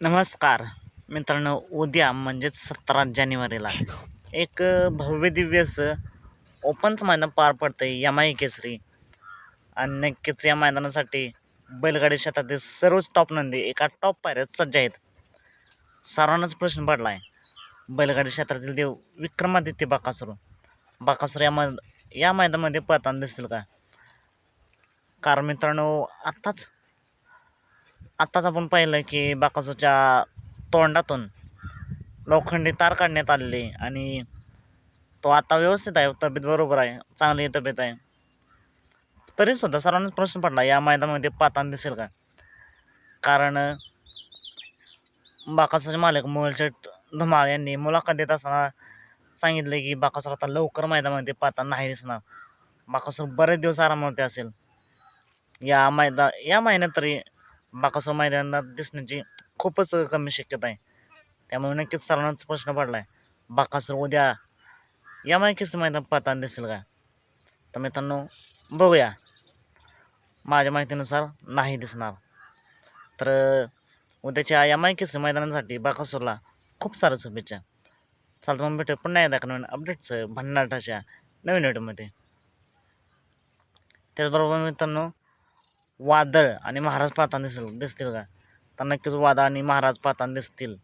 नमस्कार. मित्रांनो उद्या म्हणजेच सतरा जानेवारीला एक भव्य दिव्य असं ओपनच मैदान पार पडतं आहे यमाई केसरी. आणि नक्कीच या मैदानासाठी बैलगाडी क्षेत्रातील सर्वच टॉप नंदी एका टॉप पायऱ्यात सज्ज आहेत. सर्वांनाच प्रश्न पडला आहे बैलगाडी क्षेत्रातील देव विक्रमादित्य बाकासुरू. बाकासुर या मै या मैदानामध्ये पळताना दिसतील का? कारण मित्रांनो आत्ताच आत्ताच आपण पाहिलं की बाकासूच्या तोंडातून लोखंडी तार काढण्यात आलेली आहे आणि तो आता व्यवस्थित आहे तब्येत बरोबर आहे चांगली तब्येत आहे. तरीसुद्धा सर्वांनाच प्रश्न पडला या मैदानामध्ये पातान दिसेल का? कारण बाकासाचे मालक मोलशेट धुमाळ यांनी मुलाखत देत असताना सांगितलं की बाकासूर आता लवकर मैदानामध्ये पातान नाही दिसणार. बाकासूर बरेच दिवस आरामावरती असेल. या मैदा या महिन्यात तरी बाकासो मैदानात दिसण्याची खूपच कमी शक्यता आहे. त्यामुळे नक्कीच सर्वांनाच प्रश्न पडला आहे बाकासूर उद्या या मायकीचं मैदान पाहताना दिसेल का? तर मित्रांनो बघूया. माझ्या माहितीनुसार नाही दिसणार. तर उद्याच्या या मायकीचं मैदानासाठी बाकासूरला खूप साऱ्या शुभेच्छा. चालतं मग भेटू पुन्हा एकदा नवीन अपडेटचं भन्नाटाच्या नवीन व्हिडिओमध्ये त्याचबरोबर मित्रांनो वादळ आणि महाराज पाहताना दिसेल दिसतील का तर नक्कीच वादळ आणि महाराज पाहताना दिसतील.